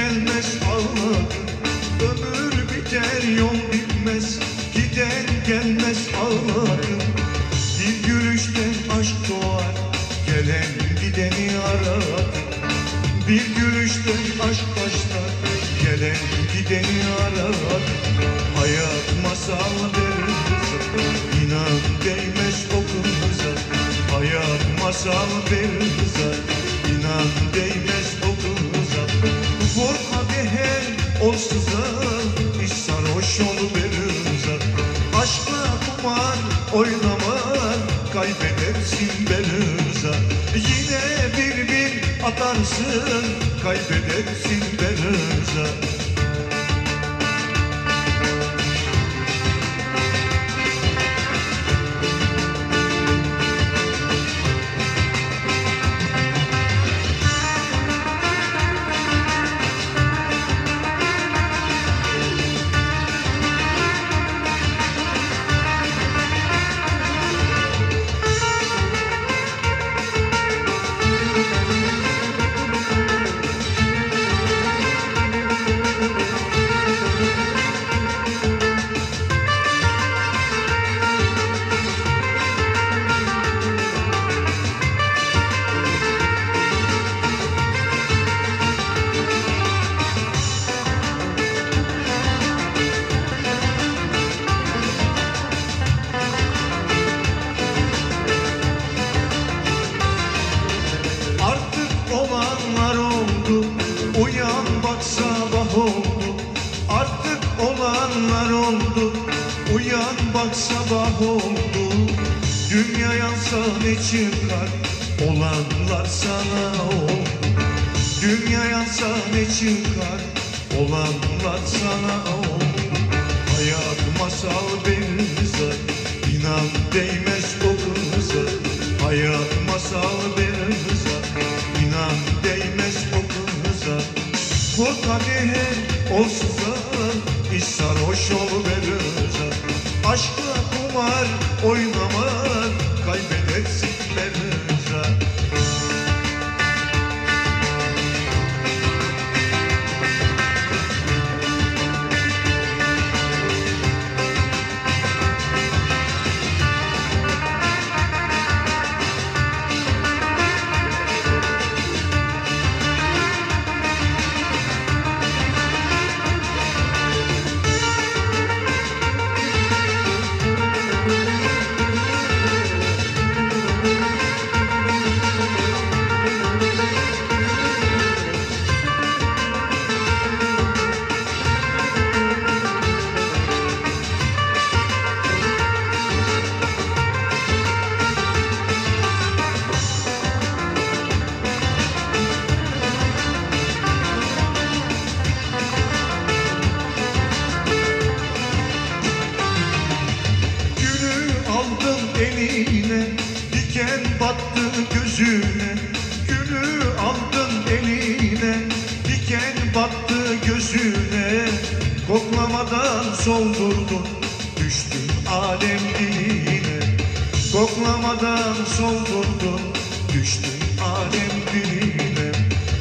gelmez ağladım Ömür biter yol bitmez. Giden gelmez ağladım Bir gülüşte aşk doğar Gelen gideni aradım Bir gülüşte aşk başlar Gelen gideni aradım Hayat masal verir İnan değmez okumuza Hayat masal verir sızar İş sarhoş oluverir Aşkla kumar oynamar Kaybedersin belirza Yine bir bir atarsın Kaybedersin belirza bak sabah oldu. Dünya yansa ne çıkar Olanlar sana oldu. Dünya yansa ne çıkar Olanlar sana oldu. Hayat masal benzer İnan değmez o kıza Hayat masal benzer İnan değmez o kıza Bu kadehe olsuzlar İş sarhoş oluverir Aşkla kumar oynamar gözüne Gülü aldın eline Diken battı gözüne. Koklamadan soldurdun Düştün alem diline. Koklamadan soldurdun Düştün alem diline.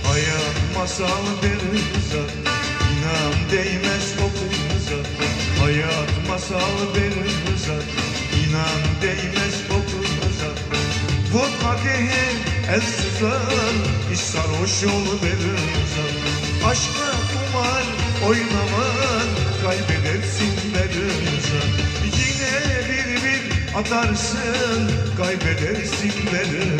Hayat masal verir İnan değmez o kıza. Hayat masal verir sızar İş sarhoş yolu verir Aşkla kumar oynaman Kaybedersin verir Yine bir bir atarsın Kaybedersin verir